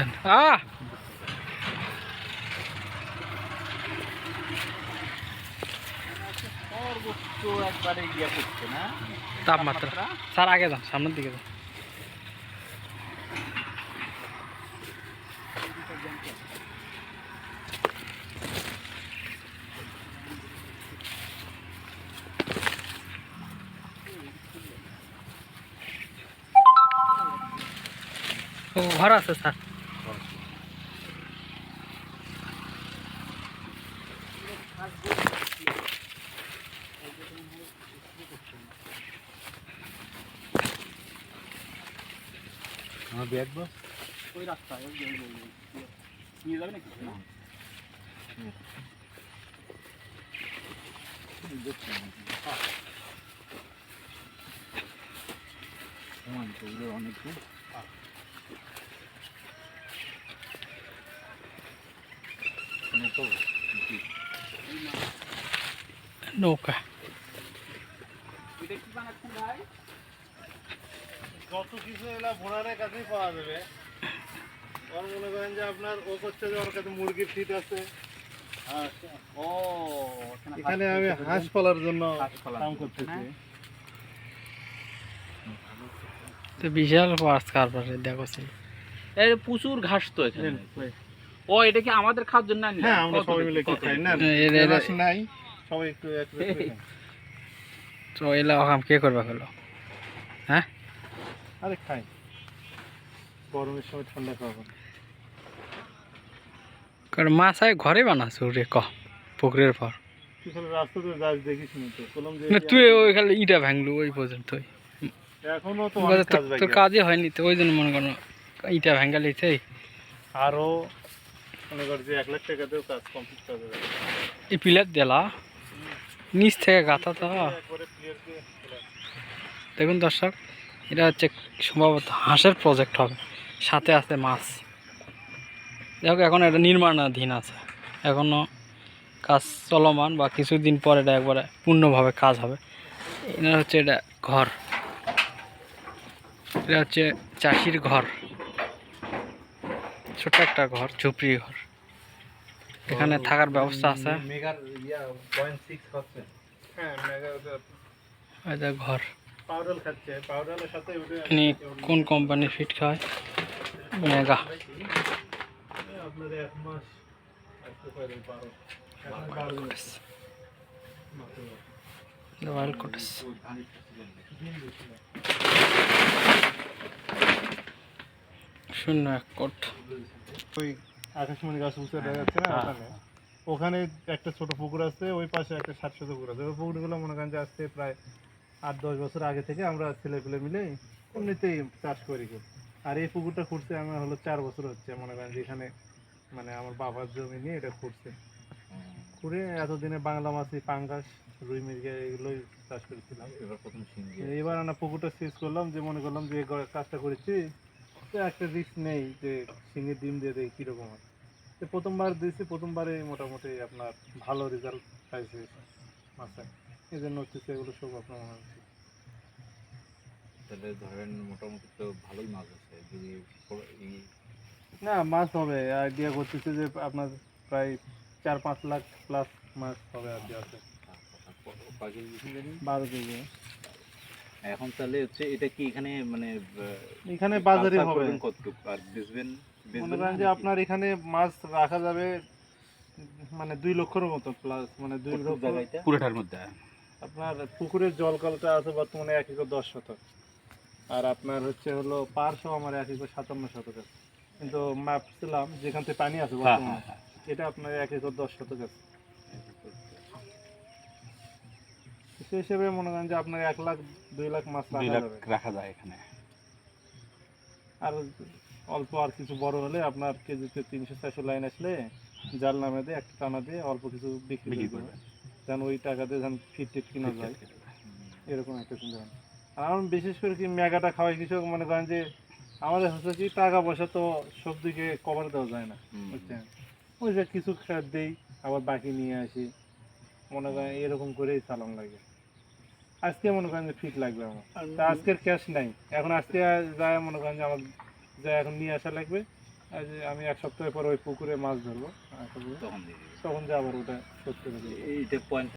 আহ না তাপমাত্রা। স্যার আগে যান সামনের দিকে যান। ঘর আছে স্যার। আমার ব্যাগ বস ওই রাস্তায় ওই যে- ওই যে- ওই যে- নিয়ে যাবে নাকি না? অনেক নৌকা এটা কি বানাচ্ছেন ভাই যত কিছু এলা ভোনারের কাছেই পাওয়া যাবে ওর মনে করেন যে আপনার ও করছে যে ওর কাছে মুরগির ফিট আছে আচ্ছা। ও এখানে আমি হাঁস পালার জন্য কাম করতেছি হ্যাঁ। তো বিশাল পার্স কারবারে দেখো। এর প্রচুর ঘাস তো এখানে ও এটা কি আমাদের খাওয়ার জন্য আনলে? হ্যাঁ আমরা সবাই মিলে খাই না দেখি। এ- এ- এ- নাই সবাই একটু একটু। তো এলা কাম কে করবা হলো হ্যাঁ আরে খাই। গরমের সময় ঠান্ডা খাওয়াবো কারণ মাছ আয় ঘরে বানাছো রে ক পুকুরের পর। তুই খালি যাস দেখিস নি তো। বললাম যে না তুই ওই খালি ইটা ভাঙলো ওই পর্যন্তই এখনও তো তোর অনেক কাজ তোর বাকি আছে। কাজে হয়নি তো ওই জন্য মনে করো ইটা ভাঙ্গা লিখছে আরও মনে কর যে এক লাখ টাকাতেও কাজ কমপ্লিট করা যাবে। এই পিলার দিলা নিচ থেকে গাথা তো। দেখুন দর্শক এটা হচ্ছে সম্ভবত হাঁসের প্রজেক্ট হবে। সাথে আছে মাছ। দেখো এখন এটা নির্মাণাধীন আছে। এখনও কাজ চলমান বা কিছুদিন পর এটা একবারে পূর্ণভাবে কাজ হবে। এটা হচ্ছে এটা ঘর। এটা হচ্ছে চাষির ঘর। ছোট্ট একটা ঘর ঝুপড়ি ঘর। এখানে থাকার ব্যবস্থা আছে। হ্যাঁ মেগা এটা ঘর। পাউডার খাচ্ছে পাউডারের সাথে ওটা কোন কোম্পানির ফিট খায়? মেগা আপনার এক মাস কোটেস শূন্য এক কোট। ওই আকাশমণি গাছ উঁচু দেখা যাচ্ছে না ওখানে? ওখানে একটা ছোট পুকুর আছে ওই পাশে একটা শত পুকুর আছে। ওই পুকুরগুলো মনে করেন যে আসতে প্রায় আট দশ বছর আগে থেকে আমরা ছেলে পেলে মিলে এমনিতেই চাষ করি। আর এই পুকুরটা খুঁড়ছে আমার হলো চার বছর হচ্ছে মনে করেন যে এখানে মানে আমার বাবার জমি নিয়ে এটা খুঁড়ছে। খুঁড়ে এতদিনে বাংলা মাছি পাঙ্গাস রুই মির্গা এগুলোই চাষ করেছিলাম। এবার প্রথম সিঙ্গি এবার আমরা পুকুরটা শেষ করলাম যে মনে করলাম যে কাজটা করেছি তো একটা রিস্ক নেই যে সিঙ্গের ডিম দিয়ে দেয় কীরকম হয়। তো প্রথমবার দিয়েছি প্রথমবারে মোটামুটি আপনার ভালো রেজাল্ট পাইছে মাছটা। এই জন্য হচ্ছে এগুলো সব আপনার মনে হচ্ছে। তাহলে ধরেন মোটামুটি তো ভালোই মাছ আছে যদি ই- না মাছ হবে আইডিয়া করতেছে যে আপনার প্রায় চার পাঁচ লাখ প্লাস মাছ হবে আইডিয়া আছে। পাখি দিয়েছেন জানি? বারো কেজি। এখন তাহলে হচ্ছে এটা কি এখানে মানে এখানে বাজারে হবে। কতটুকু? আর বেচবেন মনে করেন যে আপনার এখানে মাছ রাখা যাবে মানে দুই লক্ষর মতো প্লাস মানে দুই লক্ষ। পুরোটার মধ্যে। আপনার পুকুরের জলকলটা আছে বর্তমানে এক একর দশ শতক। আর আপনার হচ্ছে হলো পার সহ আমার এক একর সাতান্ন শতক আছে। কিন্তু মাপছিলাম যেখান থেকে পানি আছে হ্যাঁ, বর্তমানে এটা আপনার এক একর দশ শতক আছে। সেই হিসেবে মনে করেন যে আপনার এক লাখ দুই লাখ মাছ রাখা যায় এখানে। আর অল্প আর কিছু বড় হলে আপনার কেজিতে তিনশো চারশো লাইন আসলে জাল নামে দিয়ে একটা টানা দিয়ে অল্প কিছু বিক্রি বিক্রি করবে যেন ওই টাকা দিয়ে যেন ফিট টিট কিনা যায়। এরকম একটা চিন্তা ভাবনা। আর আমি বিশেষ করে কি মেগাটা খাওয়াই কৃষক মনে করেন যে আমাদের হচ্ছে কি টাকা পয়সা তো সব দিকে কভার দেওয়া যায় না। বুঝছেন? ওই যে কিছু খাত দেই আবার বাকি নিয়ে আসি। মনে করেন এরকম করেই চালান লাগে। আজকে মনে করেন যে ফিট লাগবে আমার। তা আজকের ক্যাশ নাই। এখন আজকে যায় মনে করেন যে আমার যা এখন নিয়ে আসা লাগবে। আমি এক সপ্তাহ পর ওই পুকুরে মাছ ধরবো। তখন দিয়ে দিবে। তখন যে আবার ওটা সত্যি এইটা পয়েন্ট